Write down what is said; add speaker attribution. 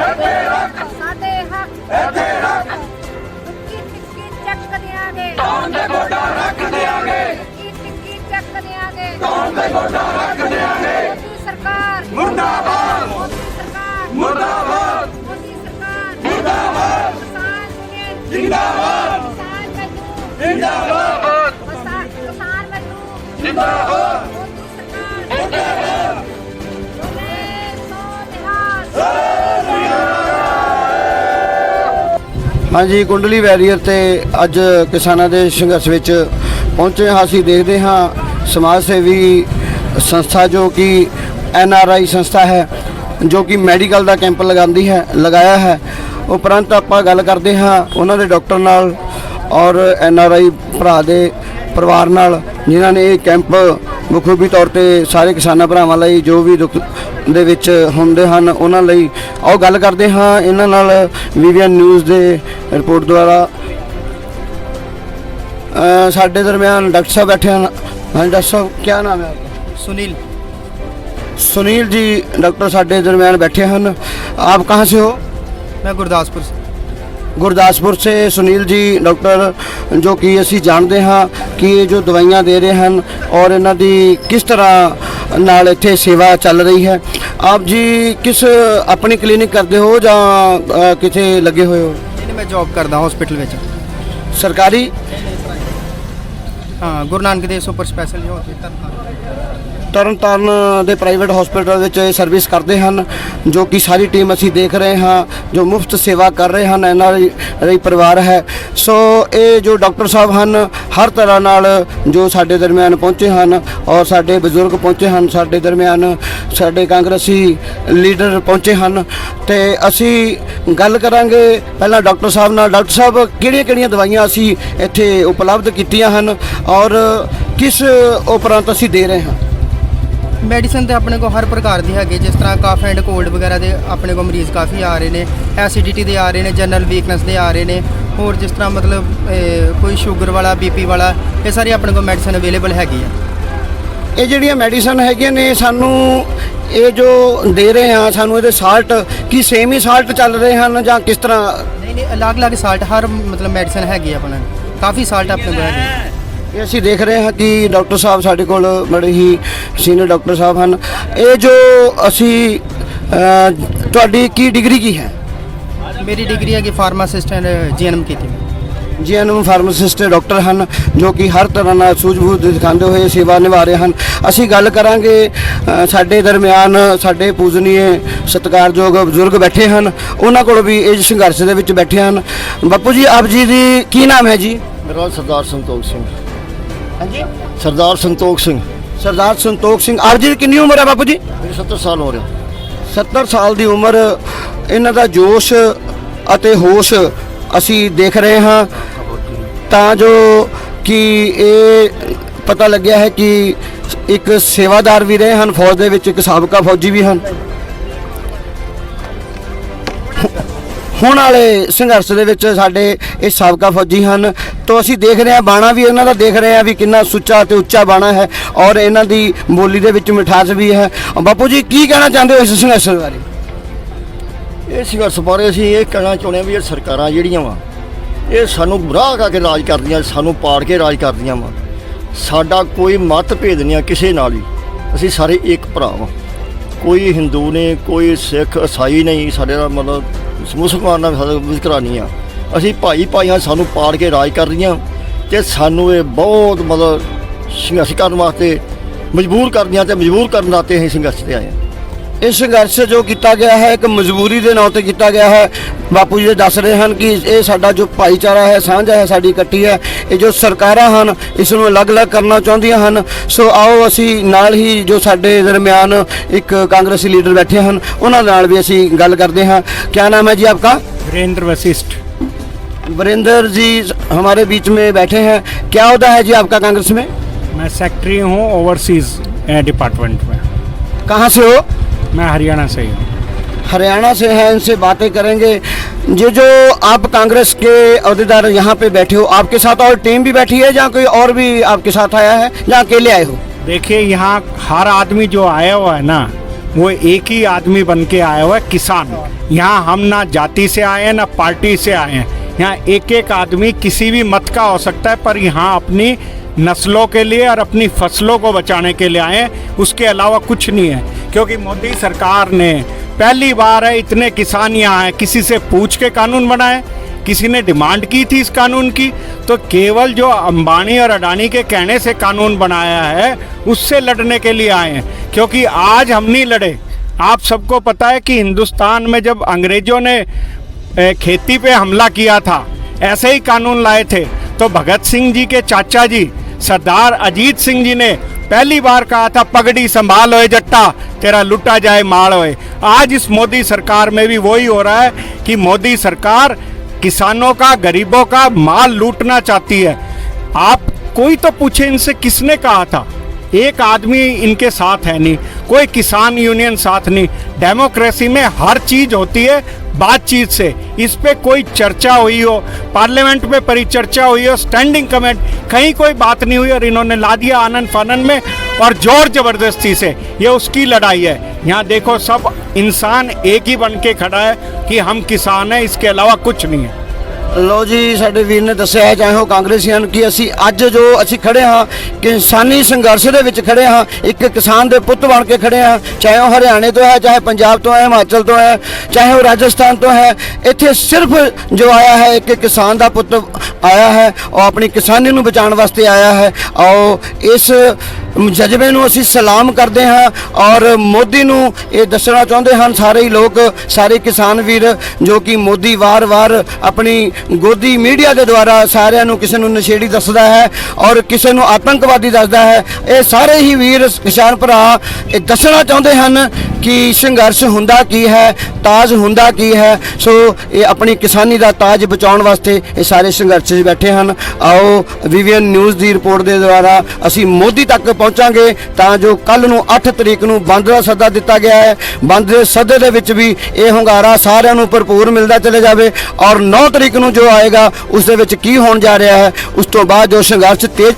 Speaker 1: ਇੱਥੇ ਰੱਖ ਸਾਡੇ ਹੱਕ ਇੱਥੇ ਰੱਖ। ਟਿੱਕੀ ਟਿੱਕੀ ਚੱਕ ਦਿਆਂਗੇ। ਕੌਣ ਦੇ ਗੋਡਾ ਰੱਖ ਦਿਆਂਗੇ। ਟਿੱਕੀ ਟਿੱਕੀ ਚੱਕ ਦਿਆਂਗੇ। ਕੌਣ ਦੇ ਗੋਡਾ ਰੱਖ ਦਿਆਂਗੇ। ਮੋਦੀ ਸਰਕਾਰ। ਮੁਰਦਾਬਾਦ।
Speaker 2: ਹਾਂਜੀ, ਕੁੰਡਲੀ ਵੈਰੀਅਰ ਤੇ ਅੱਜ ਕਿਸਾਨਾਂ ਦੇ ਸੰਘਰਸ਼ ਵਿੱਚ ਪਹੁੰਚੇ ਹਾਂ। ਅਸੀਂ ਦੇਖਦੇ ਹਾਂ ਸਮਾਜ ਸੇਵੀ ਸੰਸਥਾ ਜੋ ਕਿ ਐਨ ਆਰ ਆਈ ਸੰਸਥਾ ਹੈ, ਜੋ ਕਿ ਮੈਡੀਕਲ ਦਾ ਕੈਂਪ ਲਗਾਉਂਦੀ ਹੈ, ਲਗਾਇਆ ਹੈ। ਉਪਰੰਤ ਆਪਾਂ ਗੱਲ ਕਰਦੇ ਹਾਂ ਉਹਨਾਂ ਦੇ ਡਾਕਟਰ ਨਾਲ ਔਰ ਐਨ ਆਰ ਆਈ ਭਰਾ ਦੇ ਪਰਿਵਾਰ ਨਾਲ, ਜਿਨ੍ਹਾਂ ਨੇ ਇਹ ਕੈਂਪ ਬਖੂਬੀ ਤੌਰ ਤੇ ਸਾਰੇ ਕਿਸਾਨਾਂ ਭਰਾਵਾਂ ਲਈ ਜੋ ਵੀ ਦੁੱਖ ਦੇ ਵਿੱਚ ਹੁੰਦੇ ਹਨ, ਉਹਨਾਂ ਲਈ ਆਓ ਗੱਲ ਕਰਦੇ ਹਾਂ। ਇਹਨਾਂ ਨਾਲ ਵੀਵੀਐਨ ਨਿਊਜ਼ ਦੇ ਰਿਪੋਰਟ ਦੁਆਰਾ ਅ, ਸਾਡੇ ਦਰਮਿਆਨ ਡਾਕਟਰ ਸਾਹਿਬ ਬੈਠੇ ਹਨ ਹਾਂਜੀ ਡਾਕਟਰ ਸਾਹਿਬ ਕੀ ਨਾਮ ਹੈ ਆਪਕਾ
Speaker 3: सुनील
Speaker 2: सुनील जी डॉक्टर साडे दरमियान बैठे हैं आप कहाँ से हो
Speaker 3: मैं गुरदासपुर से
Speaker 2: ਗੁਰਦਾਸਪੁਰ ਸੇ ਸੁਨੀਲ ਜੀ ਡਾਕਟਰ ਜੋ ਕਿ ਅਸੀਂ ਜਾਣਦੇ ਹਾਂ ਕਿ ਇਹ ਜੋ ਦਵਾਈਆਂ ਦੇ ਰਹੇ ਹਨ ਔਰ ਇਹਨਾਂ ਦੀ ਕਿਸ ਤਰ੍ਹਾਂ ਨਾਲ ਇੱਥੇ ਸੇਵਾ ਚੱਲ ਰਹੀ ਹੈ ਆਪ ਜੀ ਕਿਸ ਆਪਣੀ ਕਲੀਨਿਕ ਕਰਦੇ ਹੋ ਜਾਂ ਅ, ਕਿਤੇ ਲੱਗੇ ਹੋਏ ਹੋ
Speaker 3: ਜੌਬ ਕਰਦਾ ਹਸਪੀਟਲ ਵਿੱਚ।
Speaker 2: ਸਰਕਾਰੀ?
Speaker 3: ਹਾਂ ਗੁਰੂ ਨਾਨਕ ਦੇਵ ਸੁਪਰ ਸਪੈਸ਼ਲ ਜੋ ਤਨਖਾਹ ਤਰਨਤਾਰਨ
Speaker 2: ਤਰਨਤਾਰਨ ਦੇ ਪ੍ਰਾਈਵੇਟ ਹਸਪੀਟਲ ਵਿੱਚ ਇਹ ਸਰਵਿਸ ਕਰਦੇ ਹਨ, ਜੋ ਕਿ ਸਾਰੀ ਟੀਮ ਅਸੀਂ ਦੇਖ ਰਹੇ ਹਾਂ, ਜੋ ਮੁਫਤ ਸੇਵਾ ਕਰ ਰਹੇ ਹਨ, ਇਹਨਾਂ ਦੀ ਪਰਿਵਾਰ ਹੈ। ਸੋ ਇਹ ਜੋ ਡਾਕਟਰ ਸਾਹਿਬ ਹਨ, ਹਰ ਤਰ੍ਹਾਂ ਨਾਲ ਜੋ ਸਾਡੇ ਦਰਮਿਆਨ ਪਹੁੰਚੇ ਹਨ ਔਰ ਸਾਡੇ ਬਜ਼ੁਰਗ ਪਹੁੰਚੇ ਹਨ, ਸਾਡੇ ਦਰਮਿਆਨ ਸਾਡੇ ਕਾਂਗਰਸੀ ਲੀਡਰ ਪਹੁੰਚੇ ਹਨ। ਤੇ ਅਸੀਂ ਗੱਲ ਕਰਾਂਗੇ ਪਹਿਲਾਂ ਡਾਕਟਰ ਸਾਹਿਬ ਨਾਲ। ਡਾਕਟਰ ਸਾਹਿਬ ਕਿਹੜੀਆਂ ਕਿਹੜੀਆਂ ਦਵਾਈਆਂ ਅਸੀਂ ਇੱਥੇ ਉਪਲਬਧ ਕੀਤੀਆਂ ਹਨ ਔਰ ਕਿਸ ਉਪਰੰਤ ਅਸੀਂ ਦੇ ਰਹੇ ਹਾਂ?
Speaker 3: ਮੈਡੀਸਨ ਤੇ ਆਪਣੇ ਕੋਲ ਹਰ ਪ੍ਰਕਾਰ ਦੀ ਹੈਗੀ ਜਿਸ ਤਰ੍ਹਾਂ ਕਾਫ ਐਂਡ ਕੋਲਡ ਵਗੈਰਾ ਦੇ ਆਪਣੇ ਕੋਲ ਮਰੀਜ਼ ਕਾਫੀ ਆ ਰਹੇ ਨੇ ਐਸਿਡਿਟੀ ਦੇ ਆ ਰਹੇ ਨੇ ਜਨਰਲ ਵੀਕਨੈਸ ਦੇ ਆ ਰਹੇ ਨੇ। ਹੋਰ ਜਿਸ ਤਰ੍ਹਾਂ ਮਤਲਬ ਕੋਈ ਸ਼ੂਗਰ ਵਾਲਾ ਬੀਪੀ ਵਾਲਾ ਇਹ ਸਾਰੀ ਆਪਣੇ ਕੋਲ ਮੈਡੀਸਨ ਅਵੇਲੇਬਲ ਹੈਗੀ ਆ
Speaker 2: ਇਹ ਜਿਹੜੀਆਂ ਮੈਡੀਸਨ ਹੈਗੀਆਂ ਨੇ ਸਾਨੂੰ ਇਹ ਜੋ ਦੇ ਰਹੇ ਆ ਸਾਨੂੰ ਇਹਦੇ ਸਾਲਟ ਕੀ ਸੇਮ ਹੀ ਸਾਲਟ ਚੱਲ ਰਹੇ ਹਨ ਜਾਂ ਕਿਸ ਤਰ੍ਹਾਂ?
Speaker 3: ਨਹੀਂ ਨਹੀਂ ਅਲੱਗ-ਅਲੱਗ ਸਾਲਟ ਹਰ ਮਤਲਬ ਮੈਡੀਸਨ ਹੈਗੀ ਆ ਆਪਣੇ। ਕਾਫੀ ਸਾਲਟ ਆਪਣੇ ਕੋਲ ਹੈਗੇ
Speaker 2: ਇਹ ਅਸੀਂ ਦੇਖ ਰਹੇ ਹਾਂ ਕਿ ਡਾਕਟਰ ਸਾਹਿਬ ਸਾਡੇ ਕੋਲ ਬੜੇ ਹੀ ਸੀਨੀਅਰ ਡਾਕਟਰ ਸਾਹਿਬ ਹਨ। ਇਹ ਜੋ ਅਸੀਂ ਅ, ਤੁਹਾਡੀ ਕੀ ਡਿਗਰੀ ਕੀ ਹੈ?
Speaker 3: ਮੇਰੀ ਡਿਗਰੀ ਹੈਗੀ ਫਾਰਮਾਸਿਸਟ ਐਂਡ ਜੀਐਨਐਮ ਕੀਤੀ ਮੈਂ।
Speaker 2: ਜੀਐਨਐਮ ਫਾਰਮਾਸਿਸਟ ਡਾਕਟਰ ਹਨ ਜੋ ਕਿ ਹਰ ਤਰ੍ਹਾਂ ਨਾਲ ਸੂਝ-ਬੂਝ ਦਿਖਾਉਂਦੇ ਹੋਏ ਸੇਵਾ ਨਿਭਾ ਰਹੇ ਹਨ। ਅਸੀਂ ਗੱਲ ਕਰਾਂਗੇ ਅ, ਸਾਡੇ ਦਰਮਿਆਨ ਸਾਡੇ ਪੂਜਨੀਏ ਸਤਿਕਾਰਯੋਗ ਬਜ਼ੁਰਗ ਬੈਠੇ ਹਨ। ਉਹਨਾਂ ਕੋਲ ਵੀ ਇਸ ਸੰਘਰਸ਼ ਦੇ ਵਿੱਚ ਬੈਠੇ ਹਨ। ਬਾਪੂ ਜੀ ਆਪ ਜੀ ਦੀ ਕੀ ਨਾਮ ਹੈ ਜੀ?
Speaker 4: ਮੇਰਾ ਨਾਮ ਸਰਦਾਰ ਸੰਤੋਖ ਸਿੰਘ।
Speaker 2: ਹਾਂਜੀ?
Speaker 4: ਸਰਦਾਰ ਸੰਤੋਖ ਸਿੰਘ।
Speaker 2: ਸਰਦਾਰ ਸੰਤੋਖ ਸਿੰਘ। ਆਪ ਜੀ ਦੀ ਕਿੰਨੀ ਉਮਰ ਹੈ ਬਾਪੂ ਜੀ?
Speaker 4: ਮੇਰੇ 70 ਸਾਲ ਹੋ। ਰਿਹਾ
Speaker 2: 70 ਸਾਲ ਦੀ ਉਮਰ। ਇਹਨਾਂ ਦਾ ਜੋਸ਼ ਅਤੇ ਹੋਸ਼ ਅਸੀਂ ਦੇਖ ਰਹੇ ਹਾਂ। ਤਾਂ ਜੋ ਕਿ ਇਹ ਪਤਾ ਲੱਗਿਆ ਹੈ ਕਿ ਇੱਕ ਸੇਵਾਦਾਰ ਵੀ ਰਹੇ ਹਨ ਫੌਜ ਦੇ ਵਿੱਚ ਇੱਕ ਸਾਬਕਾ ਫੌਜੀ ਵੀ ਹਨ। ਹੁਣ ਵਾਲੇ ਸੰਘਰਸ਼ ਦੇ ਵਿੱਚ ਸਾਡੇ ਇਹ ਸਾਬਕਾ ਫੌਜੀ ਹਨ। ਤੋਂ ਅਸੀਂ ਦੇਖ ਰਹੇ ਹਾਂ, ਬਾਣਾ ਵੀ ਇਹਨਾਂ ਦਾ ਦੇਖ ਰਹੇ ਹਾਂ ਵੀ ਕਿੰਨਾ ਸੁੱਚਾ ਤੇ ਉੱਚਾ ਬਾਣਾ ਹੈ ਔਰ ਇਹਨਾਂ ਦੀ ਬੋਲੀ ਦੇ ਵਿੱਚ ਮਿਠਾਸ ਵੀ ਹੈ। ਬਾਪੂ ਜੀ, ਕੀ ਕਹਿਣਾ ਚਾਹੁੰਦੇ ਹੋ ਇਸ ਸੰਘਰਸ਼ ਬਾਰੇ?
Speaker 4: ਇਹ ਸੰਘਰਸ਼ ਬਾਰੇ ਅਸੀਂ ਇਹ ਕਹਿਣਾ ਚਾਹੁੰਦੇ ਹਾਂ ਵੀ ਇਹ ਸਰਕਾਰਾਂ ਜਿਹੜੀਆਂ ਵਾ, ਇਹ ਸਾਨੂੰ ਗੁੰਮਰਾਹ ਕੇ ਰਾਜ ਕਰਦੀਆਂ, ਸਾਨੂੰ ਪਾੜ ਕੇ ਰਾਜ ਕਰਦੀਆਂ ਵਾ। ਸਾਡਾ ਕੋਈ ਮਤ ਭੇਦ ਨਹੀਂ ਆ ਕਿਸੇ ਨਾਲ ਵੀ। ਅਸੀਂ ਸਾਰੇ ਇੱਕ ਭਰਾ ਵਾ। ਕੋਈ ਹਿੰਦੂ ਨੇ, ਕੋਈ ਸਿੱਖ, ਈਸਾਈ ਨਹੀਂ, ਸਾਡੇ ਦਾ ਮਤਲਬ ਮੁਸਲਮਾਨ ਨਾਲ ਸਾਡਾ ਵਿਤਕਰਾ ਆ। ਅਸੀਂ ਭਾਈ ਭਾਈਆਂ ਸਾਨੂੰ ਪਾੜ ਕੇ ਰਾਜ ਕਰ ਰਹੀਆਂ ਤੇ ਸਾਨੂੰ ਇਹ ਬਹੁਤ ਮਤਲਬ ਸੰਘਰਸ਼ ਕਰਨ ਵਾਸਤੇ ਮਜਬੂਰ ਕਰਦੀਆਂ ਤੇ ਮਜਬੂਰ ਕਰਨ ਵਾਸਤੇ ਅਸੀਂ ਸੰਘਰਸ਼ ਤੇ ਆਏ ਹਾਂ
Speaker 2: ਇਹ ਸੰਘਰਸ਼ ਜੋ ਕੀਤਾ ਗਿਆ ਹੈ ਇੱਕ ਮਜਬੂਰੀ ਦੇ ਨਾਂ ਤੇ ਕੀਤਾ ਗਿਆ ਹੈ ਬਾਪੂ ਜੀ ਦੱਸ ਰਹੇ ਹਨ ਕਿ ਇਹ ਸਾਡਾ ਜੋ ਭਾਈਚਾਰਾ ਹੈ ਸਾਂਝ ਹੈ ਸਾਡੀ ਇਕੱਠੀ ਹੈ ਇਹ ਜੋ ਸਰਕਾਰਾਂ ਹਨ ਇਸ ਨੂੰ ਅਲੱਗ-ਅਲੱਗ ਕਰਨਾ ਚਾਹੁੰਦੀਆਂ ਹਨ ਸੋ ਆਓ ਅਸੀਂ ਨਾਲ ਹੀ ਜੋ ਸਾਡੇ ਦਰਮਿਆਨ ਇੱਕ ਕਾਂਗਰਸੀ ਲੀਡਰ ਬੈਠੇ ਹਨ ਉਹਨਾਂ ਨਾਲ ਵੀ ਅਸੀਂ ਗੱਲ ਕਰਦੇ ਹਾਂ ਕੀ ਨਾਮ है जी आपका
Speaker 5: वीरेंद्र वशिष्ठ
Speaker 2: वरिंदर जी हमारे बीच में बैठे हैं क्या होता है जी आपका कांग्रेस में
Speaker 5: मैं सेक्रेटरी हूँ ओवरसीज डिपार्टमेंट में
Speaker 2: कहाँ से हो
Speaker 5: मैं हरियाणा से ही
Speaker 2: हरियाणा से हैं इनसे बातें करेंगे। ये जो आप कांग्रेस के अहदेदार यहाँ पे बैठे हो आपके साथ और टीम भी बैठी है या कोई और भी आपके साथ आया है या अकेले आए हो?
Speaker 5: देखिए यहाँ हर आदमी जो आया हुआ है ना वो एक ही आदमी बन के आया हुआ है किसान। यहाँ हम ना जाति से आए हैं ना पार्टी से आए हैं। यहाँ एक एक आदमी किसी भी मत का हो सकता है पर यहाँ अपनी नस्लों के लिए और अपनी फ़सलों को बचाने के लिए आए उसके अलावा कुछ नहीं है। क्योंकि मोदी सरकार ने पहली बार है इतने किसान यहाँ हैं। किसी से पूछ के कानून बनाए। किसी ने डिमांड की थी इस कानून की। तो केवल जो अंबानी और अडानी के कहने से कानून बनाया है, उससे लड़ने के लिए आए हैं। क्योंकि आज हम नहीं लड़े। आप सबको पता है कि हिंदुस्तान में जब अंग्रेज़ों ने खेती पे हमला किया था, ऐसे ही कानून लाए थे। तो भगत सिंह जी के चाचा जी, सरदार अजीत सिंह जी ने पहली बार कहा था, पगड़ी संभाल होए जट्टा, तेरा लुटा जाए माल होए आज इस मोदी सरकार में भी वही हो रहा है कि मोदी सरकार किसानों का, गरीबों का माल लूटना चाहती है। आप कोई तो पूछे इनसे किसने कहा था? एक आदमी इनके साथ है नहीं, कोई किसान यूनियन साथ नहीं। डेमोक्रेसी में हर चीज़ होती है बातचीत से। इस पर कोई चर्चा हुई हो, पार्लियामेंट में परिचर्चा हुई हो स्टैंडिंग कमेंट कहीं कोई बात नहीं हुई और इन्होंने ला दिया आनंद फानन में और ज़ोर ज़बरदस्ती से। ये उसकी लड़ाई है। यहाँ देखो सब इंसान एक ही बन के खड़ा है कि हम किसान हैं, इसके अलावा कुछ नहीं है।
Speaker 2: ਲੋ ਜੀ, ਸਾਡੇ ਵੀਰ ਨੇ ਦੱਸਿਆ ਹੈ ਚਾਹੇ ਉਹ ਕਾਂਗਰਸੀ ਹਨ ਕਿ ਅਸੀਂ ਅੱਜ ਜੋ ਅਸੀਂ ਖੜੇ ਹਾਂ, ਕਿਸਾਨੀ ਸੰਘਰਸ਼ ਦੇ ਵਿੱਚ ਖੜੇ ਹਾਂ, ਇੱਕ ਕਿਸਾਨ ਦੇ ਪੁੱਤ ਬਣ ਕੇ ਖੜੇ ਹਾਂ, ਚਾਹੇ ਉਹ ਹਰਿਆਣੇ ਤੋਂ ਹੈ, ਚਾਹੇ ਪੰਜਾਬ ਤੋਂ ਹੈ, ਹਿਮਾਚਲ ਤੋਂ ਹੈ, ਚਾਹੇ ਉਹ ਰਾਜਸਥਾਨ ਤੋਂ ਹੈ, ਇੱਥੇ ਸਿਰਫ ਜੋ ਆਇਆ ਹੈ, ਇੱਕ ਕਿਸਾਨ ਦਾ ਪੁੱਤ ਆਇਆ ਹੈ, ਉਹ ਆਪਣੀ ਕਿਸਾਨੀ ਨੂੰ ਬਚਾਉਣ ਵਾਸਤੇ ਆਇਆ ਹੈ, ਆਓ ਇਸ ਜਜ਼ਬੇ ਨੂੰ ਅਸੀਂ ਸਲਾਮ ਕਰਦੇ ਹਾਂ ਔਰ ਮੋਦੀ ਨੂੰ ਇਹ ਦੱਸਣਾ ਚਾਹੁੰਦੇ ਹਨ ਸਾਰੇ ਹੀ ਲੋਕ, ਸਾਰੇ ਕਿਸਾਨ ਵੀਰ, ਜੋ ਕਿ ਮੋਦੀ ਵਾਰ-ਵਾਰ ਆਪਣੀ ਗੋਦੀ ਮੀਡੀਆ ਦੇ ਦੁਆਰਾ ਸਾਰਿਆਂ ਨੂੰ ਕਿਸੇ ਨੂੰ ਨਸ਼ੇੜੀ ਦੱਸਦਾ ਹੈ ਔਰ ਕਿਸੇ ਨੂੰ ਆਤੰਕਵਾਦੀ ਦੱਸਦਾ ਹੈ। ਇਹ ਸਾਰੇ ਹੀ ਵੀਰ, ਕਿਸਾਨ ਭਰਾ, ਇਹ ਦੱਸਣਾ ਚਾਹੁੰਦੇ ਹਨ ਕਿ ਸੰਘਰਸ਼ ਹੁੰਦਾ ਕੀ ਹੈ, ਤਾਜ ਹੁੰਦਾ ਕੀ ਹੈ? ਸੋ ਇਹ ਆਪਣੀ ਕਿਸਾਨੀ ਦਾ ਤਾਜ ਬਚਾਉਣ ਵਾਸਤੇ ਇਹ ਸਾਰੇ ਸੰਘਰਸ਼ 'ਚ ਬੈਠੇ ਹਨ। ਆਓ, ਵਿਵੀਐਨ ਨਿਊਜ਼ ਦੀ ਰਿਪੋਰਟ ਦੇ ਦੁਆਰਾ ਅਸੀਂ ਮੋਦੀ ਤੱਕ ਪਹੁੰਚਾਂਗੇ ਤਾਂ ਜੋ ਕੱਲ ਨੂੰ 8 ਤਰੀਕ ਨੂੰ ਬੰਦ ਦਾ ਸੱਦਾ ਦਿੱਤਾ ਗਿਆ ਹੈ। ਬੰਦ ਦੇ ਸੱਦੇ ਦੇ ਵਿੱਚ ਵੀ ਇਹ ਹੁੰਗਾਰਾ ਸਾਰਿਆਂ ਨੂੰ ਭਰਪੂਰ ਮਿਲਦਾ ਚਲੇ ਜਾਵੇ ਔਰ 9 ਤਰੀਕ ਨੂੰ ਜੋ ਆਏਗਾ, ਉਸ ਦੇ ਵਿੱਚ ਕੀ ਹੋਣ ਜਾ ਰਿਹਾ ਹੈ, ਉਸ ਤੋਂ ਬਾਅਦ ਜੋ ਸੰਘਰਸ਼ ਤੇਜ਼